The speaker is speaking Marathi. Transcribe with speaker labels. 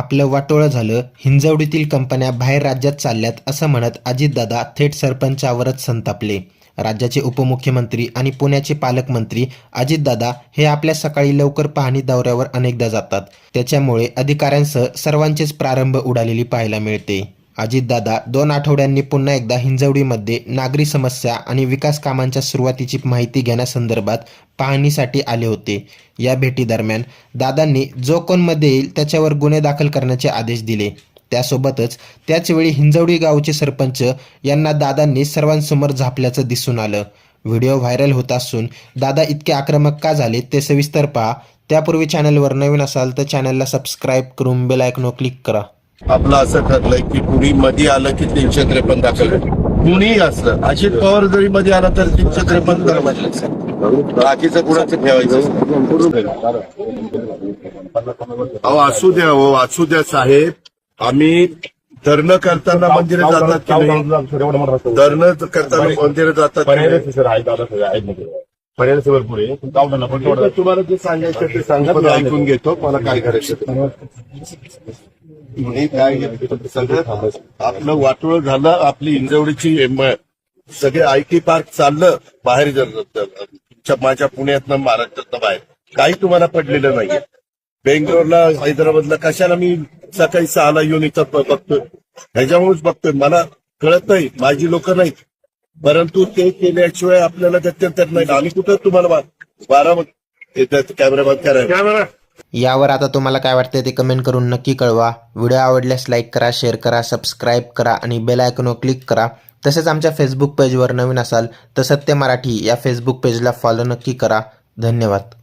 Speaker 1: आपलं वाटोळं झालं हिंजवडीतील कंपन्या बाहेर राज्यात चालल्यात असं म्हणत अजितदादा थेट सरपंचावरच संतापले. राज्याचे उपमुख्यमंत्री आणि पुण्याचे पालकमंत्री अजितदादा हे आपल्या सकाळी लवकर पाहणी दौऱ्यावर अनेकदा जातात. त्याच्यामुळे अधिकाऱ्यांसह सर्वांचेच प्रारंभ उडालेली पाहायला मिळते. अजितदादा दोन आठवड्यांनी पुन्हा एकदा हिंजवडीमध्ये नागरी समस्या आणि विकास कामांच्या सुरुवातीची माहिती घेण्यासंदर्भात पाहणीसाठी आले होते. या भेटीदरम्यान दादांनी जो कोणमध्ये येईल त्याच्यावर गुन्हे दाखल करण्याचे आदेश दिले. त्यासोबतच त्याचवेळी हिंजवडी गावचे सरपंच यांना दादांनी सर्वांसमोर झापल्याचं दिसून आलं. व्हिडिओ व्हायरल होत असून दादा इतके आक्रमक का झाले ते सविस्तर पहा. त्यापूर्वी चॅनलवर नवीन असाल तर चॅनलला सबस्क्राईब करून बेलायकनो क्लिक करा.
Speaker 2: आपलं असं ठरलंय की कुणी मध्ये आलं की तीनशे त्रेपन्न दाखल कुणीही असलं. अजित पवार जरी मध्ये आला तर तीनशे त्रेपन्न तर बाकीचं कुणाचं ठेवायचं अहो असू द्या हो असू द्या साहेब. आम्ही धरणं करताना मंदिर जातात धरणं करताना मंदिर जातात नाही?
Speaker 3: पर्याय भरपूर आहे. पण
Speaker 2: तुम्हाला जे सांगायचं ते सांगा. मी ऐकून घेतो मला काय करायचं ते. मी काय घेतो सगळं आपलं वाटोळ झालं आपली इंजवडीची म- सगळे आय टी पार्क चाललं बाहेर जर- माझ्या पुण्यातनं महाराष्ट्रातनं बाहेर. काही तुम्हाला पडलेलं नाहीये. बेंगलोरला हैदराबादला कशाला मी सकाळी सहाला येऊन इथं ब- बघतोय? ह्याच्यामुळेच बघतोय. मला कळत नाही. माझी लोक नाहीत. परंतु ते केल्याशिवाय आपल्याला गत्यंतर नाही. आम्ही कुठं तुम्हाला बारा कॅमेरा बंद करायला
Speaker 1: यावर आता तुम्हाला काय वाटतं ते कमेंट करून नक्की कळवा. व्हिडिओ आवडल्यास लाईक करा शेअर करा सबस्क्राईब करा आणि बेल आयकॉनवर क्लिक करा. तसेच आमच्या फेसबुक पेजवर नवीन असाल तर सत्य मराठी या फेसबुक पेजला फॉलो नक्की करा. धन्यवाद.